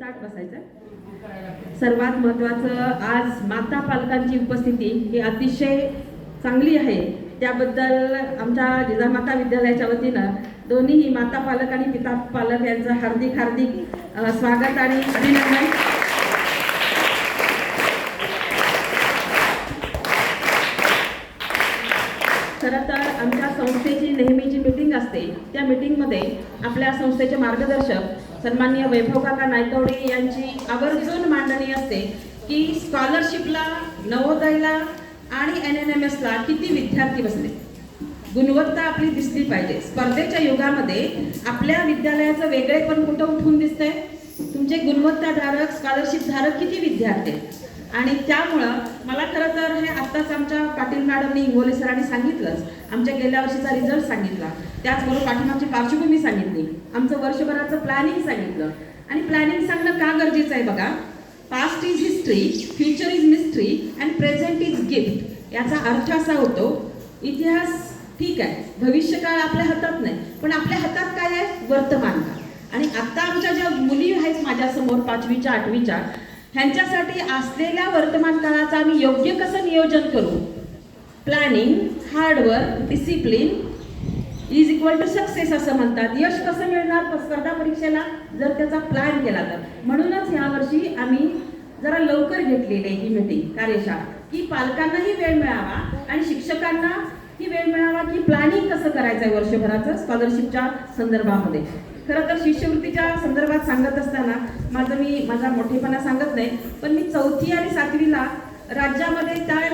ताट बसायचं. सर्वात महत्वाचं आज माता पालकांची उपस्थिती ही अतिशय चांगली आहे. त्याबद्दल आमच्या जिजामाता विद्यालयाच्या वतीनं दोन्हीही माता पालक आणि पिता पालक यांचं हार्दिक हार्दिक स्वागत आणि अभिनंदन. खरं तर आमच्या संस्थेची नेहमीची मीटिंग असते. त्या मीटिंगमध्ये आपल्या संस्थेचे मार्गदर्शक सन्माननीय वैभव काका नायकवडे यांची आवर्जून मांडणी असते की स्कॉलरशिपला नवोदयला आणि एन एन एम एसला किती विद्यार्थी बसले? गुणवत्ता आपली दिसली पाहिजे. स्पर्धेच्या युगामध्ये आपल्या विद्यालयाचं वेगळेपण कुठं उठून दिसतंय? तुमचे गुणवत्ताधारक स्कॉलरशिप धारक किती विद्यार्थी आणि त्यामुळं मला खरं तर हे आत्ताच आमच्या पाटील मॅडमनी इंगोले सरांनी सांगितलंच. आमच्या गेल्या वर्षीचा रिझल्ट सांगितला. त्याचबरोबर पाठीमागची पार्श्वभूमी सांगितली. आमचं वर्षभराचं प्लॅनिंग सांगितलं. आणि प्लॅनिंग सांगणं का गरजेचं आहे बघा? Past is history future is mystery and present is gift याचा अर्थ असा होतो इतिहास ठीक आहे भविष्यकाळ आपल्या हातात नाही पण आपल्या हातात काय आहे? वर्तमान काळ. आणि आता आमच्या ज्या मुली आहेत माझ्यासमोर पाचवीच्या आठवीच्या ह्यांच्यासाठी असलेल्या वर्तमान काळाचं आम्ही योग्य कसं नियोजन करू? Planning hard work discipline is equal to success असं म्हणतात. यश कसं मिळणार? स्पर्धा परीक्षेला जर त्याचा प्लॅन केला तर. म्हणूनच यावर्षी आम्ही जरा लवकर घेतलेली आहे ही मीटिंग कार्यशाळा. की पालकांनाही वेळ मिळावा आणि शिक्षकांना ही वेळ मिळावा की प्लॅनिंग कसं करायचं आहे वर्षभराचं स्कॉलरशिपच्या संदर्भामध्ये. खरं तर शिष्यवृत्तीच्या संदर्भात सांगत असताना माझं मी माझा मोठेपणा सांगत नाही पण मी चौथी आणि सातवीला राज्यामध्ये त्यावेळेला